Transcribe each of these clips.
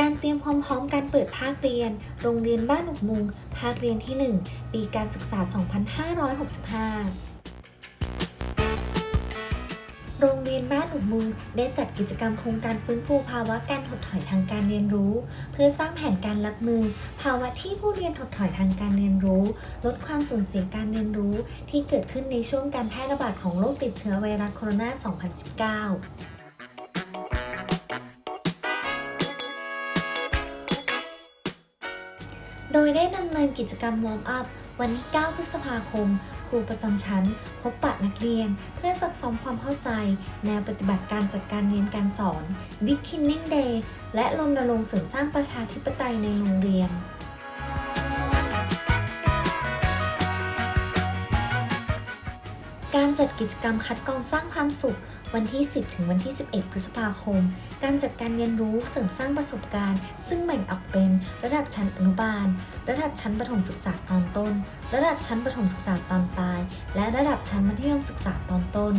การเตรียมความพร้อมการเปิดภาคเรียน โรงเรียนบ้านอุกมุง ภาคเรียนที่ 1 ปีการศึกษา 2565 โรงเรียนบ้านอุกมุงได้จัดกิจกรรมโครงการฟื้นฟูภาวะการถดถอยทางการเรียนรู้ เพื่อสร้างแผนการรับมือ ภาวะที่ผู้เรียนถดถอยทางการเรียนรู้ ลดความสูญเสียการเรียนรู้ ที่เกิดขึ้นในช่วงการแพร่ระบาดของโรคติดเชื้อไวรัสโคโรนา 2019 โดยได้ดำเนินกิจกรรมวอร์มอัพวันที่ 9 พฤษภาคม ครูประจำชั้น พบปะนักเรียน เพื่อซักซ้อมความเข้าใจ แนวปฏิบัติการจัดการเรียนการสอน Beginning Day และรณรงค์เสริมสร้างประชาธิปไตยในโรงเรียน จัดกิจกรรมคัดกรองสร้างความสุข วันที่ 10 ถึงวันที่ 11 พฤษภาคม การจัดการเรียนรู้เสริมสร้างประสบการณ์ ซึ่งแบ่งออกเป็น ระดับชั้นอนุบาล ระดับชั้นประถมศึกษาตอนต้น ระดับชั้นประถมศึกษาตอนปลาย และระดับชั้นมัธยมศึกษาตอนต้น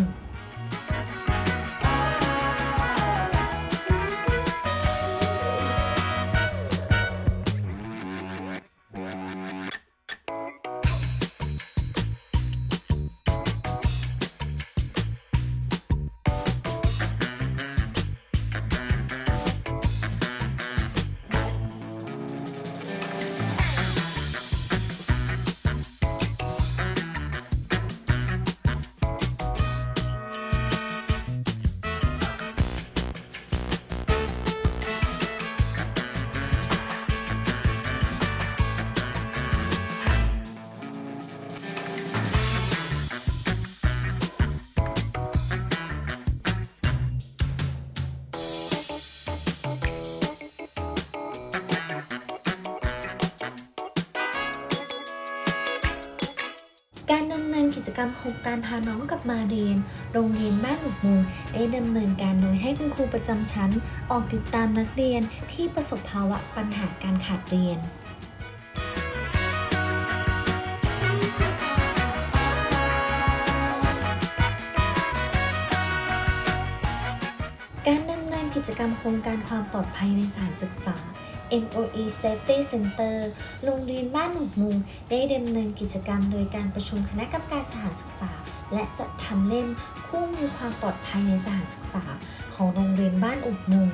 การดำเนินกิจกรรมโครงการพาน้องกลับมาเรียน โรงเรียนบ้านหนุกมุงได้ดำเนินการโดยให้คุณครูประจำชั้น ออกติดตามนักเรียนที่ประสบภาวะปัญหาการขาดเรียนการดำเนินกิจกรรมโครงการความปลอดภัยในสถานศึกษา MOE Safety Center โรงเรียนบ้านหนุกมุงได้ดำเนินกิจกรรมโดยการประชุมคณะกรรมการสถานศึกษา และจะทำเล่มคู่มือความปลอดภัยในสถานศึกษา ของโรงเรียนบ้านอุกมุง